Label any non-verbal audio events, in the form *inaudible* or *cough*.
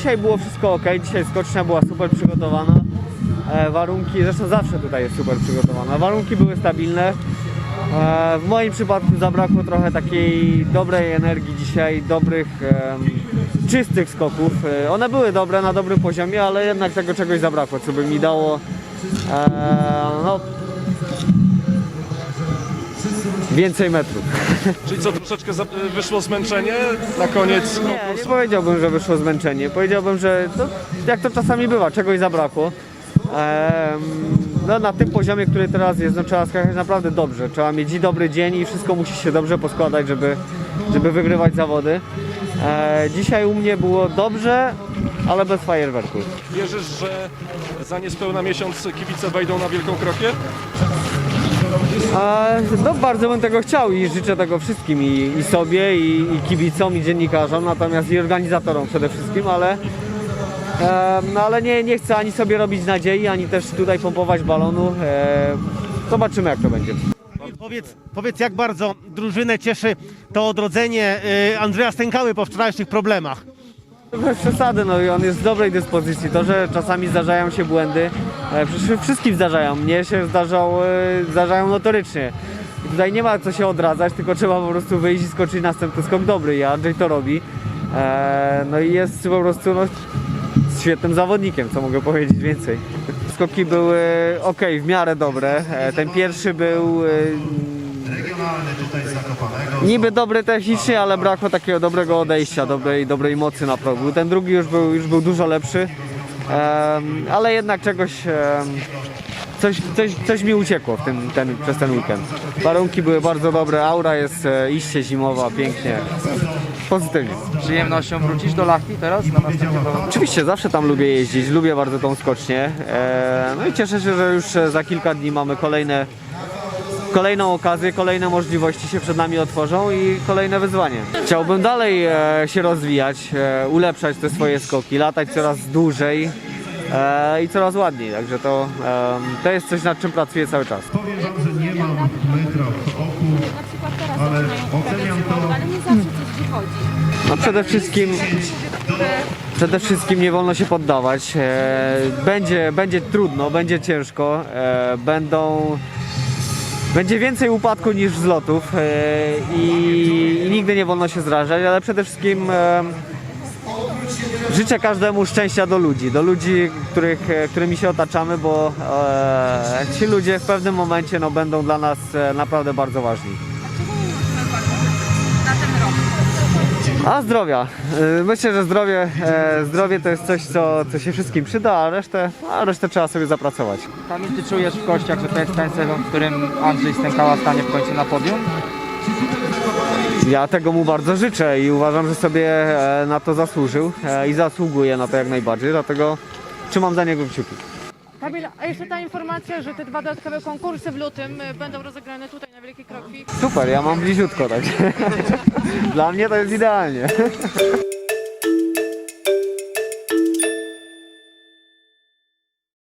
dzisiaj było wszystko ok, dzisiaj skocznia była super przygotowana. E, warunki, zresztą zawsze tutaj jest super przygotowana. Warunki były stabilne. E, w moim przypadku zabrakło trochę takiej dobrej energii dzisiaj, dobrych, czystych skoków. E, one były dobre, na dobrym poziomie, ale jednak tego czegoś zabrakło, co by mi dało no, więcej metrów. Czyli co, troszeczkę za- wyszło zmęczenie na koniec Nie, nie konkursu? powiedziałbym, że wyszło zmęczenie. Powiedziałbym, że to, jak to czasami bywa, czegoś zabrakło. Em, no, na tym poziomie, który teraz jest, no, trzeba skakać naprawdę dobrze. Trzeba mieć i dobry dzień i wszystko musi się dobrze poskładać, żeby, żeby wygrywać zawody. E, dzisiaj u mnie było dobrze, ale bez fajerwerków. Wierzysz, że za niespełna miesiąc kibice wejdą na Wielką Krokię? No bardzo bym tego chciał i życzę tego wszystkim i, i sobie, i, i kibicom, i dziennikarzom, natomiast i organizatorom przede wszystkim, ale, e, no, ale nie, nie chcę ani sobie robić nadziei, ani też tutaj pompować balonu. E, zobaczymy jak to będzie. Powiedz, powiedz, jak bardzo drużynę cieszy to odrodzenie y, Andrzeja Stękały po wczorajszych problemach. Bez przesady, no i on jest w dobrej dyspozycji. To, że czasami zdarzają się błędy, e, przecież wszystkim zdarzają. Mnie się zdarzał, e, zdarzają notorycznie. I tutaj nie ma co się odradzać, tylko trzeba po prostu wyjść i skoczyć następny skok dobry. I Andrzej to robi. E, no i jest po prostu no, świetnym zawodnikiem, co mogę powiedzieć więcej. Skoki były ok, w miarę dobre. E, ten pierwszy był e, Niby dobry technicznie, ale brakło takiego dobrego odejścia, dobrej, dobrej mocy na progu. Ten drugi już był, już był dużo lepszy, em, ale jednak czegoś, em, coś, coś, coś mi uciekło w tym, ten, przez ten weekend. Warunki były bardzo dobre, aura jest e, iście zimowa, pięknie, pozytywnie. Przyjemnością wrócisz do Lachti teraz na następny? Oczywiście zawsze tam lubię jeździć, lubię bardzo tą skocznię. E, no i cieszę się, że już e, za kilka dni mamy kolejne, kolejną okazję, kolejne możliwości się przed nami otworzą i kolejne wyzwanie. Chciałbym dalej e, się rozwijać, e, ulepszać te swoje skoki, latać coraz dłużej e, i coraz ładniej. Także to, em, to jest coś, nad czym pracuję cały czas. Powiem wam, że nie mam metra w oku, Na przykład teraz Ale oceniam to- ale nie zawsze coś wychodzi. No przede wszystkim Przede wszystkim nie wolno się poddawać. E, Będzie, będzie trudno, będzie ciężko. e, Będą. Będzie więcej upadku niż wzlotów e, i, nigdy nie wolno się zrażać, ale przede wszystkim e, życzę każdemu szczęścia do ludzi, do ludzi, których, e, którymi się otaczamy, bo ci ludzie w pewnym momencie no, będą dla nas naprawdę bardzo ważni. A zdrowia. Y, Myślę, że zdrowie, e, zdrowie to jest coś, co, co się wszystkim przyda, a resztę, a resztę trzeba sobie zapracować. Kamil, ty czujesz w kościach, że to jest ten sezon, w którym Andrzej Stękała stanie w końcu na podium? Ja tego mu bardzo życzę i uważam, że sobie e, na to zasłużył e, i zasługuje na to jak najbardziej, dlatego trzymam za niego kciuki. Kamil, a jeszcze ta informacja, że te dwa dodatkowe konkursy w lutym y, będą rozegrane tutaj na Wielkiej Krokwi. Super, ja mam bliziutko, tak. *laughs* Dla mnie to jest idealnie. *laughs*